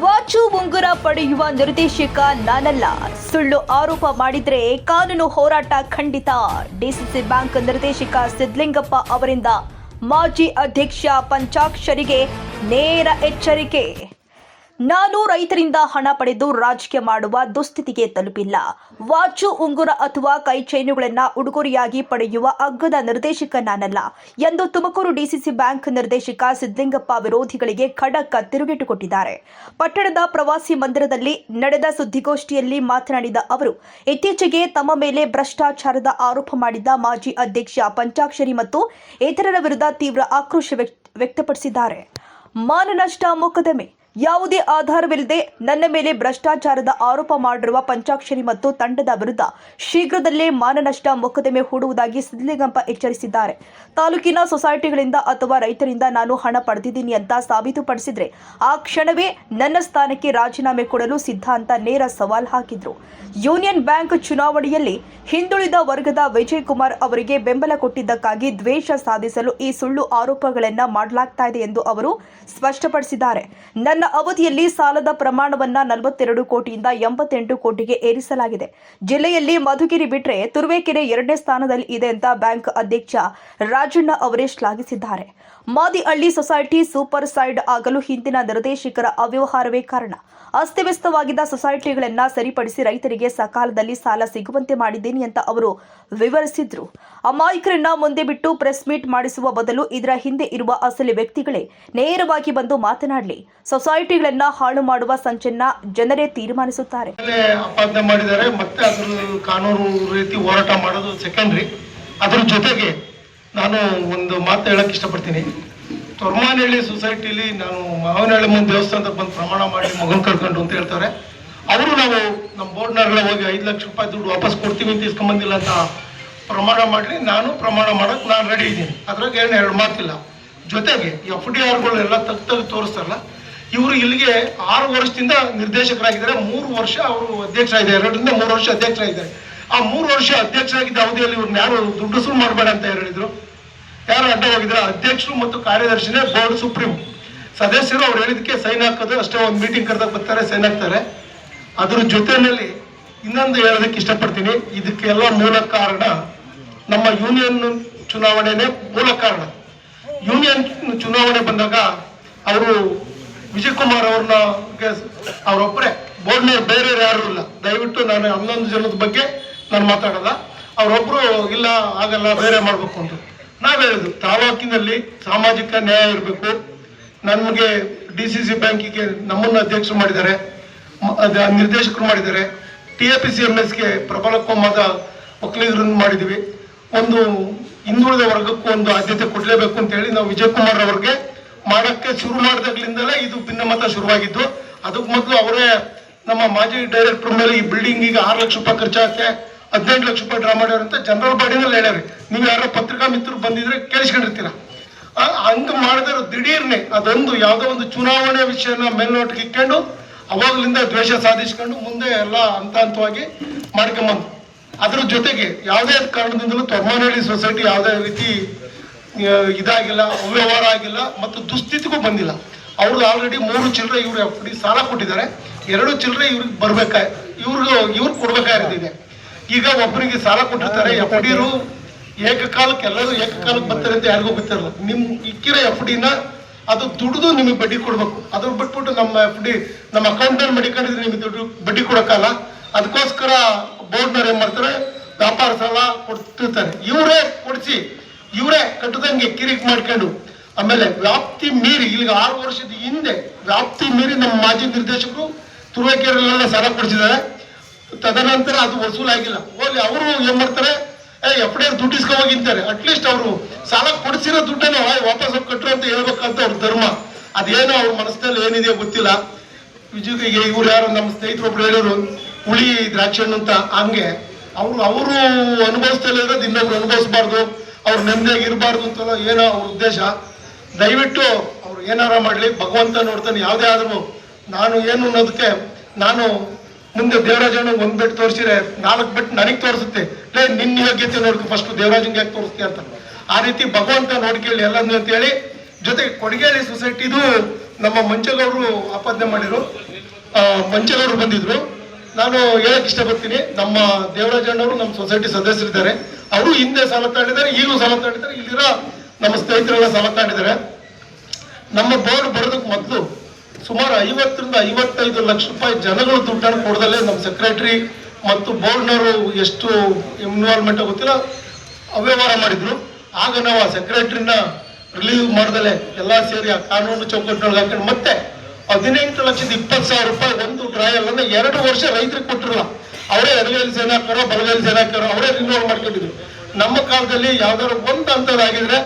Watch ಉಂಗುರ ಪಡೆಯುವ ನಿರ್ದೇಶಕ ನಾನಲ್ಲ. ಸುಳ್ಳು ಆರೋಪ ಮಾಡಿದ್ರೆ ಕಾನೂನು ಹೋರಾಟ ಖಂಡಿತ. ಡಿಸಿಸಿ ಬ್ಯಾಂಕ್ ನಿರ್ದೇಶಕ ಸಿದ್ಲಿಂಗಪ್ಪ ಅವರಿಂದ ಮಾಜಿ ಅಧ್ಯಕ್ಷ ಪಂಚಾಕ್ಷರಿಗೆ ನೇರ ಎಚ್ಚರಿಕೆ. ನಾನು ರೈತರಿಂದ ಹಣ ಪಡೆದು ರಾಜಕೀಯ ಮಾಡುವ ದುಸ್ಥಿತಿಗೆ ತಲುಪಿಲ್ಲ. ವಾಚು, ಉಂಗುರ ಅಥವಾ ಕೈ ಚೈನುಗಳನ್ನ ಉಡುಗೊರೆಯಾಗಿ ಪಡೆಯುವ ಅಗ್ಗದ ನಿರ್ದೇಶಕ ನಾನಲ್ಲ ಎಂದು ತುಮಕೂರು ಡಿಸಿಸಿ ಬ್ಯಾಂಕ್ ನಿರ್ದೇಶಕ ಸಿದ್ದಲಿಂಗಪ್ಪ ವಿರೋಧಿಗಳಿಗೆ ಖಡಕ್ ತಿರುಗೇಟು ಕೊಟ್ಟಿದ್ದಾರೆ ಪಟ್ಟಣದ ಪ್ರವಾಸಿ ಮಂದಿರದಲ್ಲಿ ನಡೆದ ಸುದ್ದಿಗೋಷ್ಠಿಯಲ್ಲಿ ಮಾತನಾಡಿದ ಅವರು, ಇತ್ತೀಚೆಗೆ ತಮ್ಮ ಮೇಲೆ ಭ್ರಷ್ಟಾಚಾರದ ಆರೋಪ ಮಾಡಿದ್ದ ಮಾಜಿ ಅಧ್ಯಕ್ಷ ಪಂಚಾಕ್ಷರಿ ಮತ್ತು ಇತರರ ವಿರುದ್ಧ ತೀವ್ರ ಆಕ್ರೋಶ ವ್ಯಕ್ತ- ವ್ಯಕ್ತಪಡಿಸಿದ್ದಾರೆ. ಮಾನನಷ್ಟ ಮೊಕದ್ದಮೆ ಯಾವುದೇ ಆಧಾರವಿಲ್ಲದೆ ನನ್ನ ಮೇಲೆ ಭ್ರಷ್ಟಾಚಾರದ ಆರೋಪ ಮಾಡಿರುವ ಪಂಚಾಕ್ಷರಿ ಮತ್ತು ತಂಡದ ವಿರುದ್ಧ ಶೀಘ್ರದಲ್ಲೇ ಮಾನನಷ್ಟ ಮೊಕದ್ದಮೆ ಹೂಡುವುದಾಗಿ ಸಿದ್ದಲಿಂಗಪ್ಪ ಎಚ್ಚರಿಸಿದ್ದಾರೆ. ತಾಲೂಕಿನ ಸೊಸೈಟಿಗಳಿಂದ ಅಥವಾ ರೈತರಿಂದ ನಾನು ಹಣ ಪಡೆದಿದ್ದೀನಿ ಅಂತ ಸಾಬೀತುಪಡಿಸಿದ್ರೆ ಆ ಕ್ಷಣವೇ ನನ್ನ ಸ್ಥಾನಕ್ಕೆ ರಾಜೀನಾಮೆ ಕೊಡಲು ಸಿದ್ಧ ಅಂತ ನೇರ ಸವಾಲ್ ಹಾಕಿದ್ರು. ಯೂನಿಯನ್ ಬ್ಯಾಂಕ್ ಚುನಾವಣೆಯಲ್ಲಿ ಹಿಂದುಳಿದ ವರ್ಗದ ವಿಜಯ್ ಕುಮಾರ್ ಅವರಿಗೆ ಬೆಂಬಲ ಕೊಟ್ಟಿದ್ದಕ್ಕಾಗಿ ದ್ವೇಷ ಸಾಧಿಸಲು ಈ ಸುಳ್ಳು ಆರೋಪಗಳನ್ನು ಮಾಡಲಾಗ್ತಾ ಇದೆ ಎಂದು ಅವರು ಸ್ಪಷ್ಟಪಡಿಸಿದ್ದಾರೆ. ನನ್ನ ಅವಧಿಯಲ್ಲಿ ಸಾಲದ ಪ್ರಮಾಣವನ್ನ ನಲವತ್ತೆರಡು ಕೋಟಿಯಿಂದ ಎಂಬತ್ತೆಂಟು ಕೋಟಿಗೆ ಏರಿಸಲಾಗಿದೆ. ಜಿಲ್ಲೆಯಲ್ಲಿ ಮಧುಗಿರಿ ಬಿಟ್ರೆ ತುರುವೇಕೆರೆ ಎರಡನೇ ಸ್ಥಾನದಲ್ಲಿ ಇದೆ ಅಂತ ಬ್ಯಾಂಕ್ ಅಧ್ಯಕ್ಷ ರಾಜಣ್ಣ ಅವರೇ ಶ್ಲಾಘಿಸಿದ್ದಾರೆ. ಮಾದಿಹಳ್ಳಿ ಸೊಸೈಟಿ ಸೂಪರ್ ಸೈಡ್ ಆಗಲು ಹಿಂದಿನ ನಿರ್ದೇಶಕರ ಅವ್ಯವಹಾರವೇ ಕಾರಣ. ಅಸ್ತವ್ಯಸ್ತವಾಗಿದ್ದ ಸೊಸೈಟಿಗಳನ್ನ ಸರಿಪಡಿಸಿ ರೈತರಿಗೆ ಸಕಾಲದಲ್ಲಿ ಸಾಲ ಸಿಗುವಂತೆ ಮಾಡಿದ್ದೇನೆ ಅಂತ ಅವರು ವಿವರಿಸಿದ್ರು. ಅಮಾಯಕರನ್ನ ಮುಂದೆ ಬಿಟ್ಟು ಪ್ರೆಸ್ ಮೀಟ್ ಮಾಡಿಸುವ ಬದಲು ಇದರ ಹಿಂದೆ ಇರುವ ಅಸಲಿ ವ್ಯಕ್ತಿಗಳೇ ನೇರವಾಗಿ ಬಂದು ಮಾತನಾಡಲಿ. ಸೊಸೈಟಿಗಳನ್ನ ಹಾಳು ಮಾಡುವ ಸಂಚನ್ನ ಜನರೇ ತೀರ್ಮಾನಿಸುತ್ತಾರೆ. ಅಪಾದನೆ ಮಾಡಿದ್ದಾರೆ, ಮತ್ತೆ ಅದ್ರ ಕಾನೂನು ರೀತಿ ಹೋರಾಟ ಮಾಡೋದು ಸೆಕೆಂಡ್ರಿ ಅದ್ರ ಜೊತೆಗೆ ನಾನು ಒಂದು ಮಾತು ಹೇಳಕ್ ಇಷ್ಟಪಡ್ತೀನಿ. ತೊರ್ಮಾನಹಳ್ಳಿ ಸೊಸೈಟಿಲಿ ನಾನು ಮಾವನಹಳ್ಳಿ ಮುಂದೆ ದೇವಸ್ಥಾನದ ಬಂದು ಪ್ರಮಾಣ ಮಾಡಿ ಮಗನ್ ಕರ್ಕೊಂಡು ಅಂತ ಹೇಳ್ತಾರೆ. ಅವರು ನಾವು ನಮ್ಮ ಬೋರ್ಡ್ನವ್ರೆಲ್ಲ ಹೋಗಿ ಐದು ಲಕ್ಷ ರೂಪಾಯಿ ದುಡ್ಡು ವಾಪಸ್ ಕೊಡ್ತೀವಿ ಅಂತ ಇಸ್ಕೊಂಬಂದಿಲ್ಲ ಅಂತ ಪ್ರಮಾಣ ಮಾಡಲಿ ನಾನು ಪ್ರಮಾಣ ಮಾಡೋಕ್ಕೆ ನಾನು ರೆಡಿ ಇದ್ದೀನಿ. ಅದ್ರಾಗ ಏನು ಎರಡು ಮಾತಿಲ್ಲ. ಜೊತೆಗೆ ಎಫ್ ಡಿ ಆರ್ಗಳೆಲ್ಲ ತೆಗ್ದು ತೆಗ್ದು ತೋರಿಸ್ತಾರಲ್ಲ ಇವರು ಇಲ್ಲಿಗೆ ಆರು ವರ್ಷದಿಂದ ನಿರ್ದೇಶಕರಾಗಿದ್ದಾರೆ. ಮೂರು ವರ್ಷ ಅವರು ಅಧ್ಯಕ್ಷರಾಗಿದ್ದಾರೆ. ಎರಡರಿಂದ ಮೂರು ವರ್ಷ ಅಧ್ಯಕ್ಷರಾಗಿದ್ದಾರೆ. ಆ ಮೂರು ವರ್ಷ ಅಧ್ಯಕ್ಷರಾಗಿದ್ದ ಅವಧಿಯಲ್ಲಿ ಇವ್ರನ್ನ ಯಾರು ದುಡ್ಡು ಸುರು ಮಾಡಬೇಡ ಅಂತ ಹೇಳಿದ್ರು? ಯಾರು ಅಡ್ಡ ಹೋಗಿದ್ರು ಅಧ್ಯಕ್ಷರು ಮತ್ತು ಕಾರ್ಯದರ್ಶಿನೇ ಬೋರ್ಡ್ ಸುಪ್ರೀಂ. ಸದಸ್ಯರು ಅವ್ರು ಹೇಳಿದಕ್ಕೆ ಸೈನ್ ಹಾಕೋದು ಅಷ್ಟೇ, ಒಂದು ಮೀಟಿಂಗ್ ಕರೆದಾಗ ಬರ್ತಾರೆ, ಸೈನ್ ಹಾಕ್ತಾರೆ. ಅದ್ರ ಜೊತೆಯಲ್ಲಿ ಇನ್ನೊಂದು ಹೇಳೋದಕ್ಕೆ ಇಷ್ಟಪಡ್ತೀನಿ. ಇದಕ್ಕೆಲ್ಲ ಮೂಲ ಕಾರಣ ನಮ್ಮ ಯೂನಿಯನ್ ಚುನಾವಣೆನೇ ಮೂಲ ಕಾರಣ. ಯೂನಿಯನ್ ಚುನಾವಣೆ ಬಂದಾಗ ಅವರು ವಿಜಯ್ ಕುಮಾರ್ ಅವ್ರನ್ನ ಅವರೊಬ್ಬರೇ. ಬೋರ್ಡ್ನವ್ರು ಬೇರೆ ಯಾರು ಇಲ್ಲ. ದಯವಿಟ್ಟು ನಾನು ಹನ್ನೊಂದು ಜನದ ಬಗ್ಗೆ ನಾನು ಮಾತಾಡಲ್ಲ. ಅವರೊಬ್ರು ಇಲ್ಲ, ಆಗಲ್ಲ, ಬೇರೆ ಮಾಡ್ಬೇಕು ಅಂತ. ನಾವ್ ಹೇಳಿದ್ರು ತಾಲೂಕಿನಲ್ಲಿ ಸಾಮಾಜಿಕ ನ್ಯಾಯ ಇರಬೇಕು. ನಮಗೆ ಡಿ ಸಿ ಸಿ ಬ್ಯಾಂಕಿಗೆ ನಮ್ಮನ್ನು ಅಧ್ಯಕ್ಷರು ಮಾಡಿದ್ದಾರೆ. ನಿರ್ದೇಶಕರು ಮಾಡಿದ್ದಾರೆ. T A P C M ಎಸ್ಗೆ ಪ್ರಬಲ ಕೋಮದ ಒಕ್ಕಲಿಗರನ್ನು ಮಾಡಿದ್ದೀವಿ. ಒಂದು ಹಿಂದುಳಿದ ವರ್ಗಕ್ಕೂ ಒಂದು ಆದ್ಯತೆ ಕೊಡಲೇಬೇಕು ಅಂತ ಹೇಳಿ ನಾವು ವಿಜಯಕುಮಾರ್ ಅವ್ರಿಗೆ ಮಾಡಕ್ಕೆ ಶುರು ಮಾಡಿದಾಗ್ಲಿಂದಲೇ ಇದು ಭಿನ್ನಮತ ಶುರುವಾಗಿದ್ದು, ಅದಕ್ಕೆ ಮೊದಲು ಅವರೇ ನಮ್ಮ ಮಾಜಿ ಡೈರೆಕ್ಟರ್ ಮೇಲೆ ಈ ಬಿಲ್ಡಿಂಗ್ ಈಗ ಆರು ಲಕ್ಷ ರೂಪಾಯಿ ಖರ್ಚಾಗುತ್ತೆ, ಹದಿನೆಂಟು ಲಕ್ಷ ರೂಪಾಯಿ ಡ್ರಾ ಮಾಡ್ಯಾರ ಅಂತ ಜನರಲ್ ಬಾಡಿನಲ್ಲಿ ಹೇಳ್ಯಾರ ನೀವು ಯಾರೋ ಪತ್ರಿಕಾ ಮಿತ್ರರು ಬಂದಿದ್ರೆ ಕೇಳಿಸ್ಕೊಂಡಿರ್ತೀರ. ಹಂಗೆ ಮಾಡಿದ್ರೆ ದಿಢೀರ್ನೆ ಅದೊಂದು ಯಾವುದೋ ಒಂದು ಚುನಾವಣೆ ವಿಷಯನ ಮೇಲ್ನೋಟಕ್ಕೆ ಇಟ್ಕೊಂಡು ಅವಾಗಲಿಂದ ದ್ವೇಷ ಸಾಧಿಸ್ಕೊಂಡು ಮುಂದೆ ಎಲ್ಲ ಹಂತ ಹಂತವಾಗಿ ಮಾಡ್ಕೊಂಬಂದು ಅದ್ರ ಜೊತೆಗೆ ಯಾವುದೇ ಕಾರಣದಿಂದಲೂ ತೊರ್ಮನಹಳ್ಳಿ ಸೊಸೈಟಿ ಯಾವುದೇ ರೀತಿ ಇದಾಗಿಲ್ಲ ಅವ್ಯವಹಾರ ಆಗಿಲ್ಲ ಮತ್ತು ದುಸ್ಥಿತಿಗೂ ಬಂದಿಲ್ಲ. ಅವ್ರಿಗೆ ಆಲ್ರೆಡಿ ಮೂರು ಚಿಲ್ಲರೆ ಇವರು ಎಫ್ ಡಿ ಸಾಲ ಕೊಟ್ಟಿದ್ದಾರೆ. ಎರಡು ಚಿಲ್ಲರೆ ಇವ್ರಿಗೆ ಬರ್ಬೇಕಾ ಇವ್ರಿಗೆ ಇವ್ರು ಕೊಡ್ಬೇಕಾಗಿರ್ತಿದೆ ಈಗ ಒಬ್ಬರಿಗೆ ಸಾಲ ಕೊಟ್ಟಿರ್ತಾರೆ ಎಫ್ ಡಿರು ಏಕಕಾಲಕ್ಕೆ ಎಲ್ಲರೂ ಏಕಕಾಲಕ್ಕೆ ಬರ್ತಾರೆ ಅಂತ ಯಾರಿಗೂ ಗೊತ್ತಿರಲ್ಲ. ನಿಮ್ ಇಕ್ಕಿರೋ ಎಫ್ ಡಿನ ಅದು ದುಡಿದು ನಿಮಗೆ ಬಡ್ಡಿ ಕೊಡ್ಬೇಕು. ಅದ್ರ ಬಿಟ್ಬಿಟ್ಟು ನಮ್ಮ ಎಫ್ ಡಿ ನಮ್ಮ ಅಕೌಂಟಲ್ಲಿ ಮಡಿಕೊಂಡಿದ್ರೆ ನಿಮಗೆ ದುಡ್ಡು ಬಡ್ಡಿ ಕೊಡೋಕ್ಕಲ್ಲ. ಅದಕ್ಕೋಸ್ಕರ ಬೋರ್ಡ್ನವ್ರು ಏನ್ ಮಾಡ್ತಾರೆ ವ್ಯಾಪಾರ ಸಾಲ ಕೊಡ್ತಿರ್ತಾರೆ. ಇವರೇ ಕೊಡಿಸಿ. ಇವರೇ ಕಟ್ಟದಂಗೆ ಕಿರಿಕ್ ಮಾಡ್ಕೊಂಡು, ಆಮೇಲೆ ವ್ಯಾಪ್ತಿ ಮೀರಿ ಇಲ್ಲಿಗೆ ಆರು ವರ್ಷದ ಹಿಂದೆ ವ್ಯಾಪ್ತಿ ಮೀರಿ ನಮ್ಮ ಮಾಜಿ ನಿರ್ದೇಶಕರು ತುರುವೇಕೆರೆಲ್ಲ ಸಾಲ ಕೊಡಿಸಿದ್ದಾರೆ. ತದನಂತರ ಅದು ವಸೂಲಾಗಿಲ್ಲ. ಹೋಗಿ ಅವರು ಏನ್ ಮಾಡ್ತಾರೆ? ಏ ಎಫ್ ಡಿ ದುಡ್ಡು ಇಸ್ಕೊ ಹೋಗಿಂತಾರೆ ಅಟ್ಲೀಸ್ಟ್ ಅವರು ಸಾಲ ಕೊಡಿಸಿರೋ ದುಡ್ಡನ್ನು ವಾಪಸ್ ಕಟ್ಟರು ಅಂತ ಹೇಳ್ಬೇಕಂತ ಅವ್ರ ಧರ್ಮ. ಅದೇನೋ ಅವ್ರ ಮನಸ್ಸಲ್ಲಿ ಏನಿದೆಯೋ ಗೊತ್ತಿಲ್ಲ. ವಿಜಯಗೆ ಇವ್ರು ಯಾರು ನಮ್ಮ ಸ್ನೇಹಿತರು ಒಬ್ರು ಹೇಳೋರು ಹುಳಿ, ದ್ರಾಕ್ಷಿ ಹಣ್ಣು ಅಂತ. ಹಂಗೆ. ಅವ್ರು, ಅವರು ಅನುಭವಿಸ್ತಲೇ ಇರೋದು ಇನ್ನೊಬ್ರು ಅನುಭವಿಸ್ಬಾರ್ದು. ಅವ್ರು ನೆಮ್ಮದಿಯಾಗಿ ಇರಬಾರ್ದು ಅಂತಲ್ಲ ಏನೋ ಅವ್ರ ಉದ್ದೇಶ. ದಯವಿಟ್ಟು ಅವ್ರು ಏನಾರ ಮಾಡಲಿ. ಭಗವಂತ ನೋಡ್ತಾನೆ, ಯಾವುದೇ ಆದರೂ. ನಾನು ಏನು ಅನ್ನೋದಕ್ಕೆ ನಾನು ಮುಂದೆ ದೇವರಾಜನ ಒಂದು ಬೆಟ್ಟು ತೋರಿಸಿದ್ರೆ, ನಾಲ್ಕು ಬೆಟ್ಟು ನನಗೆ ತೋರಿಸುತ್ತೆ. ಲೇ ನಿನ್ನ ಯೋಗ್ಯತೆ ನೋಡ್ಕೊ ಫಸ್ಟ್ ದೇವರಾಜನ್ಗೆ ಯಾಕೆ ತೋರಿಸ್ತೀಯ ಅಂತ. ಆ ರೀತಿ ಭಗವಂತ ನೋಡ್ಕೊಳ್ಳಿ ಎಲ್ಲದನ್ನು ಅಂತೇಳಿ ಜೊತೆಗೆ ಕೊಡಗೇರಿ ಸೊಸೈಟಿದು ನಮ್ಮ ಮಂಚಗೌಡರು ಆಪಾದನೆ ಮಾಡಿದ್ರು. ಮಂಚಗೌಡರು ಬಂದಿದ್ರು. ನಾನು ಹೇಳಕ್ ಇಷ್ಟಪಡ್ತೀನಿ, ನಮ್ಮ ದೇವರಾಜನವರು ನಮ್ಮ ಸೊಸೈಟಿ ಸದಸ್ಯರಿದ್ದಾರೆ. ಅವರು ಹಿಂದೆ ಸಾಲ ತಗೊಂಡಿದ್ದಾರೆ, ಈಗಲೂ ಸಾಲ ತಗೊಂಡಿದ್ದಾರೆ, ಇಲ್ಲಿರೋ ನಮ್ಮ ಸ್ನೇಹಿತರೆಲ್ಲ ಸಾಲ ತಗೊಂಡಿದ್ದಾರೆ. ನಮ್ಮ ಬೋರ್ಡ್ ಬರೋದಕ್ಕೆ ಮೊದಲು ಸುಮಾರು ಐವತ್ತರಿಂದ ಐವತ್ತೈದು ಲಕ್ಷ ರೂಪಾಯಿ ಜನಗಳು ದುಡ್ಡನ್ನು ಕೊಡದಲ್ಲೇ ನಮ್ಮ ಸೆಕ್ರೆಟರಿ ಮತ್ತು ಬೋರ್ಡ್ನವರು ಎಷ್ಟು ಇನ್ವಾಲ್ವ್ಮೆಂಟ್ ಗೊತ್ತಿಲ್ಲ, ಅವ್ಯವಹಾರ ಮಾಡಿದ್ರು. ಆಗ ನಾವು ಆ ಸೆಕ್ರೆಟರಿನ ರಿಲೀವ್ ಮಾಡ್ದಲೆ ಎಲ್ಲ ಸೇರಿ ಆ ಕಾನೂನು ಚೌಕಟ್ಟಿನೊಳಗೆ ಹಾಕೊಂಡು ಮತ್ತೆ ಹದಿನೆಂಟು ಲಕ್ಷದ ಇಪ್ಪತ್ತು ಸಾವಿರ ರೂಪಾಯಿ ಒಂದು ಟ್ರಯಲ್ ಅನ್ನ ಎರಡು ವರ್ಷ ರೈತರಿಗೆ ಕೊಟ್ಟಿರಲ್ಲ. ಅವರೇ ಎಡಗೈಲಿ ಸೇನೆ ಹಾಕಾರೋ ಬಲಗೈಲಿ ಸೇನೆ ಹಾಕಾರೋ ಅವರೇ ಇನ್ವಾಲ್ವ್ ಮಾಡ್ಕೊಂಡಿದ್ರು. ನಮ್ಮ ಕಾಲದಲ್ಲಿ ಯಾವ್ದಾದ್ರು ಒಂದು ಹಂತದಾಗಿದ್ರೆ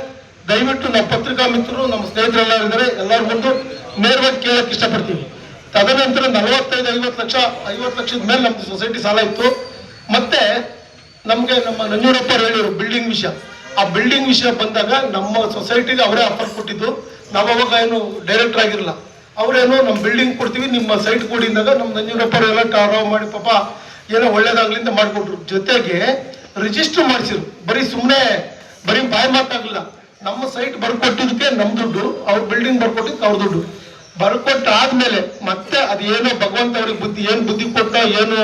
ದಯವಿಟ್ಟು ನಮ್ಮ ಪತ್ರಿಕಾ ಮಿತ್ರರು, ನಮ್ಮ ಸ್ನೇಹಿತರೆಲ್ಲ ಇದ್ದಾರೆ, ಎಲ್ಲರೂ ಬಂದು ನೇರವಾಗಿ ಕೇಳಕ್ಕೆ ಇಷ್ಟಪಡ್ತೀವಿ. ತದನಂತರ ನಲವತ್ತೈದು, ಐವತ್ತು ಲಕ್ಷ, ಐವತ್ತು ಲಕ್ಷದ ಮೇಲೆ ನಮ್ದು ಸೊಸೈಟಿ ಸಾಲ ಇತ್ತು. ಮತ್ತೆ ನಮ್ಗೆ ನಮ್ಮ ನಂಜೂರಪ್ಪ ಹೇಳಿರು ಬಿಲ್ಡಿಂಗ್ ವಿಷಯ. ಆ ಬಿಲ್ಡಿಂಗ್ ವಿಷಯ ಬಂದಾಗ ನಮ್ಮ ಸೊಸೈಟಿಗೆ ಅವರೇ ಆಫರ್ ಕೊಟ್ಟಿದ್ದು. ನಾವು ಅವಾಗ ಏನು ಡೈರೆಕ್ಟರ್ ಆಗಿರಲ್ಲ ಅವರೇನು ನಮ್ಮ ಬಿಲ್ಡಿಂಗ್ ಕೊಡ್ತೀವಿ, ನಿಮ್ಮ ಸೈಟ್ ಕೊಡಿದಾಗ ನಮ್ಮ ನಂಜೂರಪ್ಪ ಎಲ್ಲ ಟಾರೋ ಮಾಡಿ, ಪಾಪ ಏನೋ ಒಳ್ಳೇದಾಗ್ಲಿ ಅಂತ ಮಾಡಿಕೊಟ್ರು. ಜೊತೆಗೆ ರಿಜಿಸ್ಟರ್ ಮಾಡಿಸಿರು ಬರೀ ಸುಮ್ಮನೆ ಬರೀ ಬಾಯ್ ಮಾತಾಗಲಿಲ್ಲ ನಮ್ಮ ಸೈಟ್ ಬರ್ಕೊಟ್ಟಿದ್ದಕ್ಕೆ ನಮ್ಮ ದುಡ್ಡು, ಅವ್ರ ಬಿಲ್ಡಿಂಗ್ ಬರ್ಕೊಟ್ಟಿದ್ದಕ್ಕೆ ಅವ್ರ ದುಡ್ಡು. ಬರ್ಕೊಟ್ಟಾದ್ಮೇಲೆ ಮತ್ತೆ ಅದೇನೋ ಭಗವಂತ ಅವ್ರಿಗೆ ಬುದ್ಧಿ, ಏನು ಬುದ್ಧಿ ಕೊಟ್ಟ ಏನು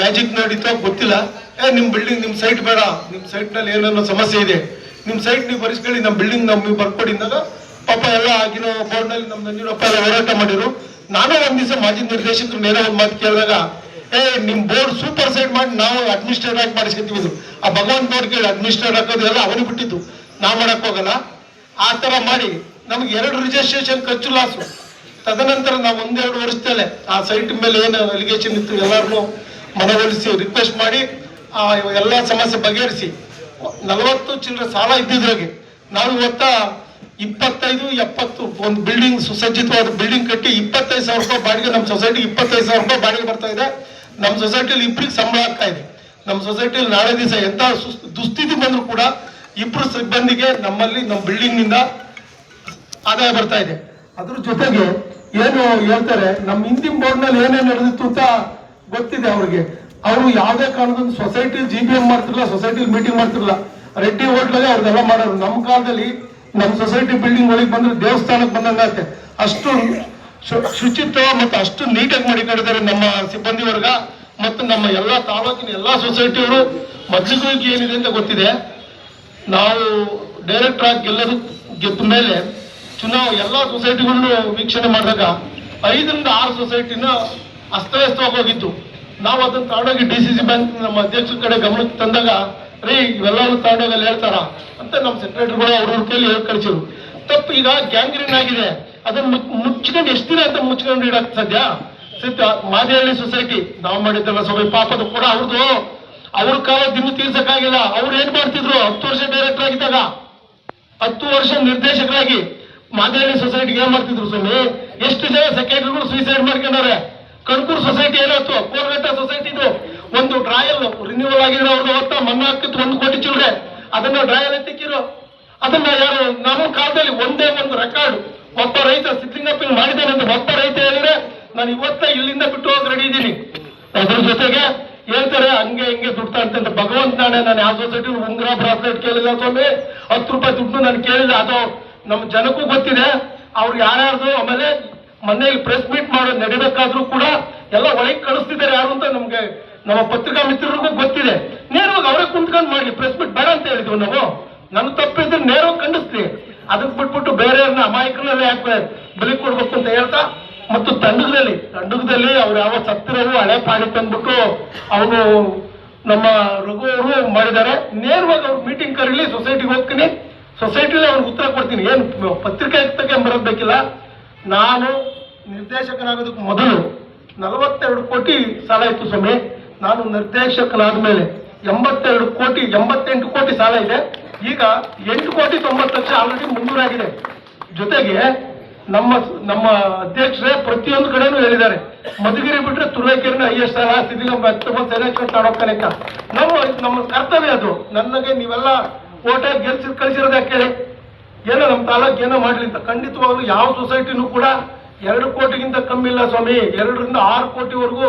ಮ್ಯಾಜಿಕ್ ನಡೀತೋ ಗೊತ್ತಿಲ್ಲ. ಏ ನಿಮ್ಮ ಬಿಲ್ಡಿಂಗ್ ನಿಮ್ಮ ಸೈಟ್ ಬೇಡ. ನಿಮ್ಮ ಸೈಟ್ನಲ್ಲಿ ಏನೇನೋ ಸಮಸ್ಯೆ ಇದೆ. ನಿಮ್ಮ ಸೈಟ್ ನೀವು ಬರೆಸ್ಕೊಳ್ಳಿ ನಮ್ಮ ಬಿಲ್ಡಿಂಗ್ ನಮ್ಗೆ ಬರ್ಕೊಡಿದಾಗ ಪಾಪ ಎಲ್ಲ ಆಗಿನ ಬೋರ್ಡ್ನಲ್ಲಿ ನಮ್ಮ ನಂಜಿನಪ್ಪ ಎಲ್ಲ ಹೋರಾಟ ಮಾಡಿರು ನಾನು ಒಂದ್ ದಿವಸ ಮಾಜಿ ನಿರ್ದೇಶಕರು ನೇರ ಒಂದು ಮಾತು ಕೇಳಿದಾಗ ಏ, ನಿಮ್ ಬೋರ್ಡ್ ಸೂಪರ್ ಸೈಡ್ ಮಾಡಿ ನಾವು ಅಡ್ಮಿನಿಸ್ಟ್ರೇಟ್ ಆಗಿ ಮಾಡಿಸ್ಕೊತೀವಿ. ಆ ಭಗವಂತ ಬೋರ್ಡ್ ಕೇಳಿ ಅಡ್ಮಿನಿಸ್ಟ್ರೇಟ್ ಹಾಕೋದು ಎಲ್ಲ ಅವನಿಗೆ ಬಿಟ್ಟಿದ್ದು. ನಾವು ಮಾಡಕ್ ಹೋಗಲ್ಲ. ಆ ತರ ಮಾಡಿ ನಮ್ಗೆ ಎರಡು ರಿಜಿಸ್ಟ್ರೇಷನ್ ಖರ್ಚು ಲಾಸು ತದನಂತರ ನಾವು ಒಂದೆರಡು ವರ್ಷದಲ್ಲೇ ಆ ಸೈಟ್ ಮೇಲೆ ಏನು ಅಲಿಗೇಷನ್ ಇತ್ತು ಎಲ್ಲರನ್ನು ಮನವೊಲಿಸಿ ರಿಕ್ವೆಸ್ಟ್ ಮಾಡಿ, ಆ ಎಲ್ಲ ಸಮಸ್ಯೆ ಬಗೆಹರಿಸಿ. ನಲವತ್ತು ಚಿಲ್ಲರೆ ಸಾಲ ಇದ್ದಿದ್ರಾಗೆ ನಾವು ಇವತ್ತ ಇಪ್ಪತ್ತೈದು, ಎಪ್ಪತ್ತು ಒಂದು ಬಿಲ್ಡಿಂಗ್ ಸುಸಜ್ಜಿತವಾದ ಬಿಲ್ಡಿಂಗ್ ಕಟ್ಟಿ ಇಪ್ಪತ್ತೈದು ಸಾವಿರ ರೂಪಾಯಿ ಬಾಡಿಗೆ ನಮ್ಮ ಸೊಸೈಟಿ ಇಪ್ಪತ್ತೈದು ಸಾವಿರ ರೂಪಾಯಿ ಬಾಡಿಗೆ ಬರ್ತಾ ಇದೆ. ನಮ್ಮ ಸೊಸೈಟಿಯಲ್ಲಿ ಇಬ್ಬರಿಗೆ ಸಂಬಳ ಆಗ್ತಾ ಇದೆ. ನಮ್ಮ ಸೊಸೈಟಿಯಲ್ಲಿ ನಾಳೆ ದಿವಸ ಎಂಥ ದುಸ್ಥಿತಿ ಬಂದರೂ ಕೂಡ ಇಬ್ಬರು ಸಿಬ್ಬಂದಿಗೆ ನಮ್ಮಲ್ಲಿ ನಮ್ಮ ಬಿಲ್ಡಿಂಗ್ನಿಂದ ಆದಾಯ ಬರ್ತಾ ಇದೆ. ಅದ್ರ ಜೊತೆಗೆ ಏನು ಹೇಳ್ತಾರೆ ನಮ್ಮ ಹಿಂದಿನ ಬೋರ್ಡ್ನಲ್ಲಿ ಏನೇನು ನಡೆದಿತ್ತು ಅಂತ ಗೊತ್ತಿದೆ ಅವ್ರಿಗೆ. ಅವರು ಯಾವುದೇ ಕಾರಣದಿಂದ ಸೊಸೈಟಿ ಜಿ ಬಿ ಎಂ ಮಾಡ್ತಿರ್ಲಿಲ್ಲ ಸೊಸೈಟಿ ಮೀಟಿಂಗ್ ಮಾಡ್ತಿರಲ್ಲ ರೆಡ್ಡಿ ಹೋಟ್ಲಲ್ಲಿ ಅವ್ರದೆಲ್ಲ ಮಾಡೋರು. ನಮ್ಮ ಕಾಲದಲ್ಲಿ ನಮ್ಮ ಸೊಸೈಟಿ ಬಿಲ್ಡಿಂಗ್ ಒಳಗೆ ಬಂದ್ರೆ ದೇವಸ್ಥಾನಕ್ಕೆ ಬಂದಂಗಾಗುತ್ತೆ. ಅಷ್ಟು ಶುಚಿತ್ವ ಮತ್ತು ಅಷ್ಟು ನೀಟಾಗಿ ಮಾಡಿಕೊಂಡಿದ್ದಾರೆ ನಮ್ಮ ಸಿಬ್ಬಂದಿ ವರ್ಗ ಮತ್ತು ನಮ್ಮ ಎಲ್ಲ ತಾಲೂಕಿನ ಎಲ್ಲ ಸೊಸೈಟಿಯವರು. ಮೊದಲಿಗೂ ಏನಿದೆ ಅಂತ ಗೊತ್ತಿದೆ. ನಾವು ಡೈರೆಕ್ಟರ್ ಆಗಿ ಗೆಲ್ಲೋದು, ಗೆದ್ದ ಮೇಲೆ ಚುನಾವ್ ಎಲ್ಲ ಸೊಸೈಟಿಗಳನ್ನು ವೀಕ್ಷಣೆ ಮಾಡಿದಾಗ ಐದರಿಂದ ಆರು ಸೊಸೈಟಿನ ಅಸ್ತವ್ಯಸ್ತವಾಗೋಗಿತ್ತು ನಾವು ಅದನ್ನು ತಗೊಂಡೋಗಿ ಡಿ ಸಿ ಸಿ ಬ್ಯಾಂಕ್ ನಮ್ಮ ಅಧ್ಯಕ್ಷರ ಕಡೆ ಗಮನಕ್ಕೆ ತಂದಾಗ, ರೀ ಇವೆಲ್ಲವೂ ತಗೊಂಡೋಗಿ ಹೇಳ್ತಾರ? ಅಂತ ನಮ್ಮ ಸೆಕ್ರೆಟರಿಗಳು ಅವ್ರ ಕೈಲಿ ಹೇಳಿ ಕಳಿಸಿದ್ರು ತಪ್ಪು ಈಗ ಗ್ಯಾಂಗ್ರೀನ್ ಆಗಿದೆ. ಅದನ್ನ ಮುಚ್- ಮುಚ್ಕೊಂಡು ಎಷ್ಟು ದಿನ ಅಂತ ಮುಚ್ಕೊಂಡು ಇಡಕ್ ಸದ್ಯ ಸತ್ಯ ಮಾದಿಹಳ್ಳಿ ಸೊಸೈಟಿ ನಾವು ಮಾಡಿದ್ದಲ್ಲ ಸ್ವಲ್ಪ ಪಾಪದ ಕೂಡ ಅವ್ರದ್ದು ಅವ್ರ ಕಾಲ ದಿನ ತೀರ್ಸಕ್ಕಾಗಿಲ್ಲ. ಅವ್ರು ಏನ್ ಮಾಡ್ತಿದ್ರು? ಹತ್ತು ವರ್ಷ ಡೈರೆಕ್ಟರ್ ಆಗಿದ್ದಾಗ, ಹತ್ತು ವರ್ಷ ನಿರ್ದೇಶಕರಾಗಿ ಮಾದೇಹಳ್ಳಿ ಸೊಸೈಟಿಗೆ ಏನ್ ಮಾಡ್ತಿದ್ರು ಸ್ವಾಮಿ? ಎಷ್ಟು ಜನ ಸೆಕ್ರೆಟರಿಗಳು ಸೂಸೈಡ್ ಮಾಡ್ಕೊಂಡಾರೆ ಕಣ್ಕೂರ್ ಸೊಸೈಟಿ ಏನಾಯ್ತು? ಕೋಲ್ಗಟ್ಟ ಸೊಸೈಟಿದು ಒಂದು ಡ್ರಾಯಲ್ ರಿನ್ಯೂವಲ್ ಆಗಿರೋ ಅವ್ರದ್ದು ಹೊತ್ತ ಮಣ್ಣು ಹಾಕಿತ್ತು ಒಂದು ಕೋಟಿ ಚಿಲ್ಲರೆ. ಅದನ್ನ ಡ್ರಾಯಲ್ ಎತ್ತಿಕ್ಕಿರೋ ಅದನ್ನ ಯಾರು ನಮ್ಮ ಕಾಲದಲ್ಲಿ ಒಂದೇ ಒಂದು ರೆಕಾರ್ಡ್ ಒಬ್ಬ ರೈತ ಸಿದ್ಲಿಂಗಪ್ಪ ಮಾಡಿದ್ದಾನೆ ಅಂತ ಒಬ್ಬ ರೈತ ಹೇಳಿದ್ರೆ ನಾನು ಇವತ್ತ ಇಲ್ಲಿಂದ ಬಿಟ್ಟು ಹೋಗಿ ರೆಡಿ ಇದ್ದೀನಿ. ಅದ್ರ ಜೊತೆಗೆ ಹೇಳ್ತಾರೆ, ಹಂಗೆ ಹಿಂಗೆ ದುಡ್ತಾ ಅಂತ. ಭಗವಂತ ನಾನೇ ನಾನು ಯಾವ ಸೊಸೈಟಿ ಉಂಗ್ರ, ಬ್ರಾಸ್ಲೆಟ್ ಕೇಳಿಲ್ಲ ಸ್ವಾಮಿ. ಹತ್ತು ರೂಪಾಯಿ ದುಡ್ಡು ನಾನು ಕೇಳಿಲ್ಲ. ಅದು ನಮ್ಮ ಜನಕ್ಕೂ ಗೊತ್ತಿದೆ. ಅವ್ರು ಯಾರ್ಯಾರ್ದು? ಆಮೇಲೆ ಮನೇಲಿ ಪ್ರೆಸ್ ಮೀಟ್ ಮಾಡೋದು ನಡಿಬೇಕಾದ್ರೂ ಕೂಡ ಎಲ್ಲ ಒಳಗೆ ಕಳಿಸ್ತಿದ್ದಾರೆ ಯಾರು ಅಂತ ನಮ್ಗೆ, ನಮ್ಮ ಪತ್ರಿಕಾ ಮಿತ್ರರಿಗೂ ಗೊತ್ತಿದೆ. ನೇರವಾಗಿ ಅವರೇ ಕುಂತ್ಕೊಂಡು ಮಾಡಿ ಪ್ರೆಸ್ ಮೀಟ್ ಬೇಡ ಅಂತ ಹೇಳಿದ್ವಿ ನಾವು. ನನ್ನ ತಪ್ಪಿದ್ರೆ ನೇರವಾಗಿ ಖಂಡಿಸ್ತೀವಿ ಅದಕ್ಕೆ ಬಿಟ್ಬಿಟ್ಟು ಬೇರೆಯವ್ರನ್ನ ಅಮಾಯಕರಲ್ಲಿ ಯಾಕೆ ಬಲಿ ಕೊಡ್ಬೇಕು ಅಂತ ಹೇಳ್ತಾ ಮತ್ತು ತಂಡದಲ್ಲಿ ತಂಡಗದಲ್ಲಿ ಅವ್ರು ಯಾವ ಸತ್ತಿರೋರು ಹಳೆ ಪಾಡಿ ತಂದ್ಬಿಟ್ಟು ಅವನು ನಮ್ಮ ರಘು ಅವರು ಮಾಡಿದ್ದಾರೆ. ನೇರವಾಗಿ ಅವ್ರು ಮೀಟಿಂಗ್ ಕರೀಲಿ ಸೊಸೈಟಿಗೆ ಹೋಗ್ತೀನಿ. ಸೊಸೈಟಿಲಿ ಅವ್ರಿಗೆ ಉತ್ತರ ಕೊಡ್ತೀನಿ. ಏನು ಪತ್ರಿಕೆ ಬರಬೇಕಿಲ್ಲ ನಾನು ನಿರ್ದೇಶಕನಾಗೋದಕ್ಕೆ ಮೊದಲು ನಲವತ್ತೆರಡು ಕೋಟಿ ಸಾಲ ಇತ್ತು ಸ್ವಾಮಿ. ನಾನು ನಿರ್ದೇಶಕನಾದ ಮೇಲೆ ಎಂಬತ್ತೆರಡು ಕೋಟಿ, ಎಂಬತ್ತೆಂಟು ಕೋಟಿ ಸಾಲ ಇದೆ. ಈಗ ಎಂಟು ಕೋಟಿ ತೊಂಬತ್ತು ಲಕ್ಷ ಆಲ್ರೆಡಿ ಮುಂದೂರಾಗಿದೆ ಜೊತೆಗೆ ನಮ್ಮ ನಮ್ಮ ಅಧ್ಯಕ್ಷರೇ ಪ್ರತಿಯೊಂದು ಕಡೆನೂ ಹೇಳಿದ್ದಾರೆ. ಮಧುಗಿರಿ ಬಿಟ್ರೆ ತುರುವೇಕೆರೆನ ಹೈಯೆಸ್ಟ್ ಸಾಲ ಸಿದ್ದಿಗಂಬ ನಮ್ಮ ಎಲೆಕ್ಷನ್ ತಾಡೋಕ್ಕನೆ ಅಂತ ನಾವು ನಮ್ಮ ಕರ್ತವ್ಯ ಅದು. ನನಗೆ ನೀವೆಲ್ಲ ಓಟ ಗೆಲ್ಸಿ ಕಳಿಸಿರೋದು ಯಾಕೆ ಹೇಳಿ? ಏನೋ ನಮ್ಮ ತಾಲೂಕು ಏನೋ ಮಾಡ್ಲಿ ಅಂತ. ಖಂಡಿತವಾಗ್ಲೂ ಯಾವ ಸೊಸೈಟಿನೂ ಕೂಡ ಎರಡು ಕೋಟಿಗಿಂತ ಕಮ್ಮಿ ಇಲ್ಲ ಸ್ವಾಮಿ. ಎರಡರಿಂದ ಆರು ಕೋಟಿವರೆಗೂ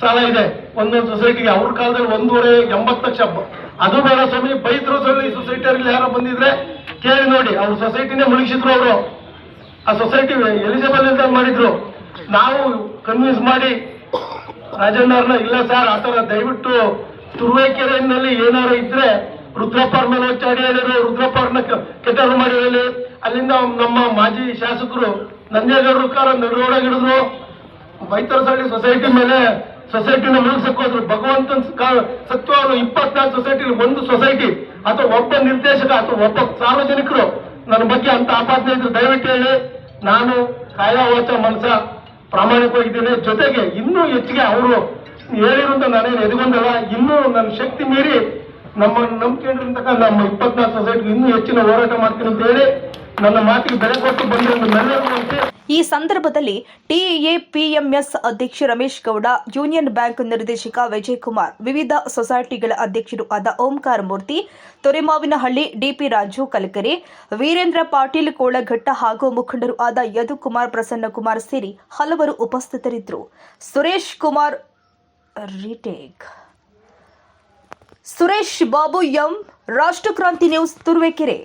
ಸಾಲ ಇದೆ. ಒಂದೊಂದು ಸೊಸೈಟಿಗೆ ಅವ್ರ ಕಾಲದಲ್ಲಿ ಒಂದೂವರೆ ಎಂಬತ್ತು ಲಕ್ಷ ಅದು ಬೇಡ ಸ್ವಾಮಿ, ಬೈದ್ರು ಈ ಸೊಸೈಟಿಯಲ್ಲಿ ಯಾರೋ ಬಂದಿದ್ರೆ ಕೇಳಿ ನೋಡಿ, ಅವ್ರ ಸೊಸೈಟಿನೇ ಮುಳುಗಿಸಿದ್ರು ಅವರು. ಆ ಸೊಸೈಟಿ ಎಲಿಜಿಬಲ್ ಇಲ್ದಂಗೆ ಮಾಡಿದ್ರು. ನಾವು ಕನ್ವಿನ್ಸ್ ಮಾಡಿ, ರಾಜಣ್ಣವ್ರನ್ನ, ಇಲ್ಲ ಸರ್ ಆ ಥರ ದಯವಿಟ್ಟು ತುರುವೇಕೆರೆಯಲ್ಲಿ ಏನಾರು ಇದ್ರೆ ರುದ್ರಪ್ಪರ್ ಮೇಲೆ ಚಾಡಿ ಹೇಳಿದ್ರು ರುದ್ರಪ್ಪರ್ನ ಕೆಟ್ಟರು ಮಾಡಿ ಹೇಳಿ. ಅಲ್ಲಿಂದ ನಮ್ಮ ಮಾಜಿ ಶಾಸಕರು ನಂಜೇಗೌಡರು ಕಾರ ನಡುವೊಳಗೆ ಹಿಡಿದ್ರು. ಬೈತರಸಳ್ಳಿ ಸೊಸೈಟಿ ಮೇಲೆ ಸೊಸೈಟಿನ ಮುಳುಗಿಸಕ್ಕೋದ್ರು ಭಗವಂತನ ಸತ್ವವನ್ನು ಇಪ್ಪತ್ನಾಲ್ಕು ಸೊಸೈಟಿಲಿ ಒಂದು ಸೊಸೈಟಿ ಅಥವಾ ಒಬ್ಬ ನಿರ್ದೇಶಕ ಅಥವಾ ಒಬ್ಬ ಸಾರ್ವಜನಿಕರು ನನ್ನ ಬಗ್ಗೆ ಅಂತ ಆಪಾದನೆ ಇದ್ರು, ದಯವಿಟ್ಟು ಹೇಳಿ. ನಾನು ಕಾಯ ವಾಚ ಮನಸ ಪ್ರಾಮಾಣಿಕವಾಗಿದ್ದೇನೆ ಜೊತೆಗೆ ಇನ್ನೂ ಹೆಚ್ಚಿಗೆ ಅವರು ಹೇಳಿರುವಂತ ನಾನೇನು ಎದುಗೊಂಡಲ್ಲ, ಇನ್ನೂ ನನ್ನ ಶಕ್ತಿ ಮೀರಿ ನಮ್ಮ ನಂಬಿಕೊಂಡಿರ್ತಕ್ಕ ನಮ್ಮ ಇಪ್ಪತ್ನಾಲ್ಕು ಸೊಸೈಟಿ ಇನ್ನೂ ಹೆಚ್ಚಿನ ಹೋರಾಟ ಮಾಡ್ತೀನಿ ಅಂತ ಹೇಳಿ ನನ್ನ ಮಾತಿಗೆ ಬೆಲೆ ಕೊಟ್ಟು ಬಂದಿರೋ ನಿಮ್ಮೆಲ್ಲರಿಗೂ ಅಂತ. ಈ ಸಂದರ್ಭದಲ್ಲಿ ಟಿಎಪಿಎಂಎಸ್ ಅಧ್ಯಕ್ಷ ರಮೇಶ್ ಗೌಡ, ಯೂನಿಯನ್ ಬ್ಯಾಂಕ್ ನಿರ್ದೇಶಕ ವಿಜಯ್ ಕುಮಾರ್ ವಿವಿಧ ಸೊಸೈಟಿಗಳ ಅಧ್ಯಕ್ಷರು ಆದ ಓಂಕಾರ ಮೂರ್ತಿ, ತೊರೆಮಾವಿನಹಳ್ಳಿ ಡಿಪಿ ರಾಜು ಕಲಕರಿ, ವೀರೇಂದ್ರ ಪಾಟೀಲ್ ಕೋಳಘಟ್ಟ ಹಾಗೂ ಮುಖಂಡರು ಆದ ಯದುಕುಮಾರ್ ಪ್ರಸನ್ನಕುಮಾರ್ ಸೇರಿ ಹಲವರು ಉಪಸ್ಥಿತರಿದ್ದರು. Suresh Kumar retake. Suresh Babu M, Rashtrakranti news Turuvekere.